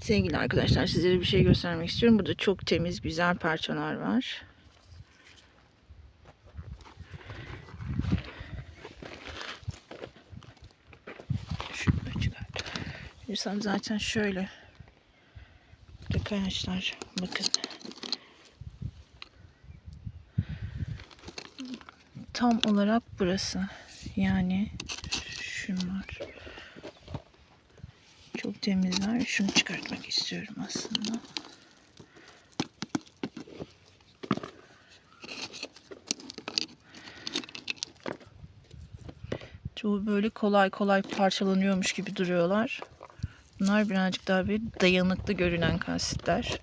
Sevgili arkadaşlar sizlere bir şey göstermek istiyorum. Burada çok temiz güzel parçalar var. Yüzüm zaten şöyle. Burada kayaçlar. Bakın. Tam olarak burası. Yani şunlar. Çok temizler. Şunu çıkartmak istiyorum aslında. Çoğu böyle kolay kolay parçalanıyormuş gibi duruyorlar. Bunlar birazcık daha bir dayanıklı görünen kalsitler.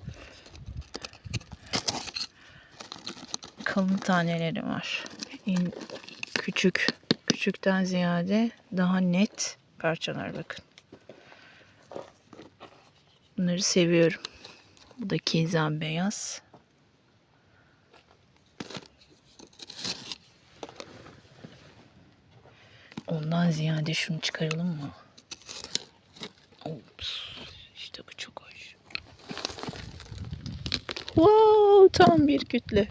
Kalın taneleri var. İn- küçük. Küçükten ziyade daha net parçalar bakın. Bunları seviyorum. Bu da keza beyaz. Ondan ziyade şunu çıkaralım mı? Ops. İşte bu çok hoş. Wow, tam bir kütle.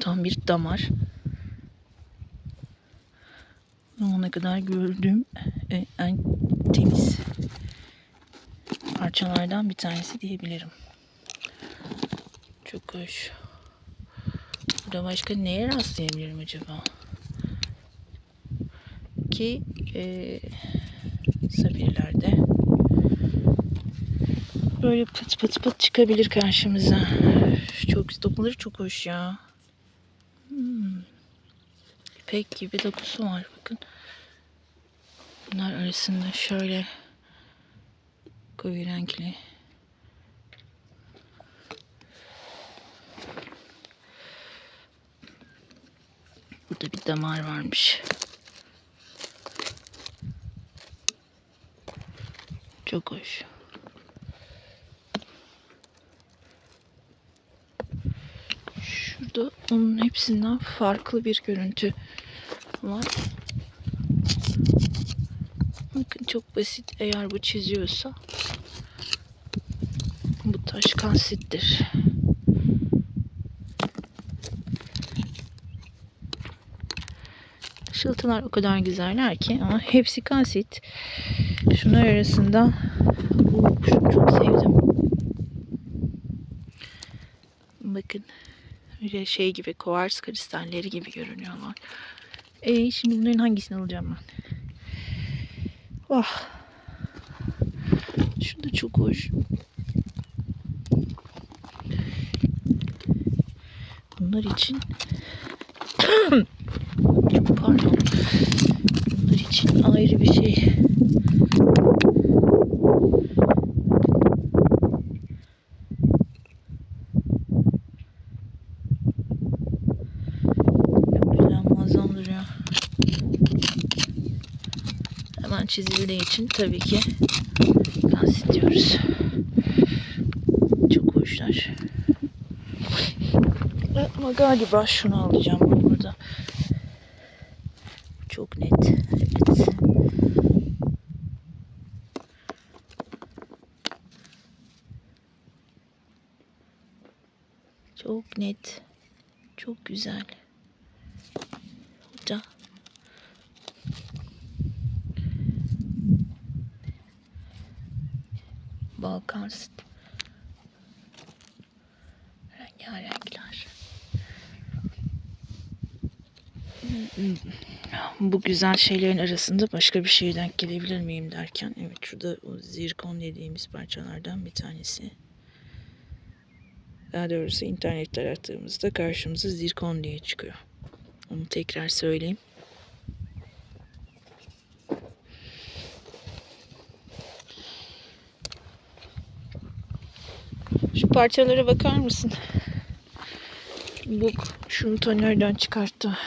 Tam bir damar. Zamana kadar gördüğüm e, en temiz parçalardan bir tanesi diyebilirim. Çok hoş. Burada başka neye rastlayabilirim acaba? Ki e, safirlerde böyle pıt pıt pıt çıkabilir karşımıza. Çok dokuları çok hoş ya. Hmm. İpek gibi dokusu var bakın. Bunlar arasında şöyle koyu renkli Burada bir damar varmış. Çok hoş. Şurada onun hepsinden farklı bir görüntü var. Bakın çok basit eğer bu çiziyorsa. Bu taş kalsittir. Işıltılar o kadar güzeller ki ama hepsi kalsit. Şunlar arasında bu şunu çok sevdim. Bakın şey gibi kovars kristalleri gibi görünüyorlar. E, şimdi bunların hangisini alacağım ben? Vah. Şu da çok hoş. Bunlar için çok pardon. Bunlar için ayrı bir şey. Hemen çizildiği için tabii ki kalsit diyoruz. Çok hoşlar. Ama galiba şunu alacağım burada. Çok net. Evet. Çok net. Çok güzel. Bu da Balkan. Rengarenkler. Bu güzel şeylerin arasında başka bir şeye denk gelebilir miyim derken evet şurada o zirkon dediğimiz parçalardan bir tanesi. Daha doğrusu internette arattığımızda karşımıza zirkon diye çıkıyor. Onu tekrar söyleyeyim. Şu parçalara bakar mısın? Bu şunu ta nereden çıkarttı?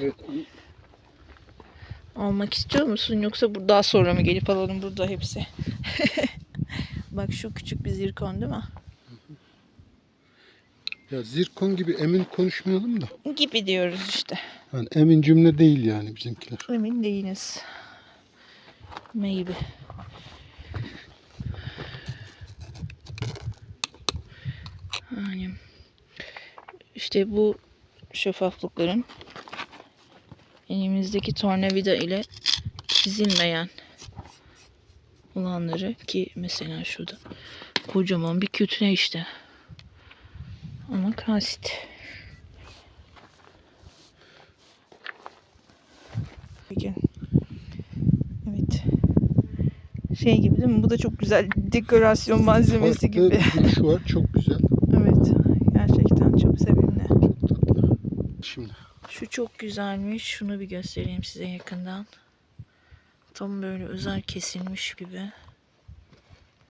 Evet. Almak istiyor musun yoksa bu daha sonra mı gelip alalım burada hepsi? Bak şu küçük bir zirkon değil mi? Ya zirkon gibi emin konuşmayalım da. Gibi diyoruz işte. Yani emin cümle değil yani bizimkiler. Emin değiliz. Maybe. Yani işte bu şeffaflıkların elimizdeki tornavida ile çizilmeyen olanları ki mesela şurada kocaman bir kütle işte. Ama kalsit. Peki. Evet. Şey gibi değil mi? Bu da çok güzel dekorasyon malzemesi Farklı gibi. bir duruşu var. Çok güzel. Evet. Gerçekten çok sevimli. Çok tatlı. Şimdi Şu çok güzelmiş. Şunu bir göstereyim size yakından. Tam böyle özel kesilmiş gibi.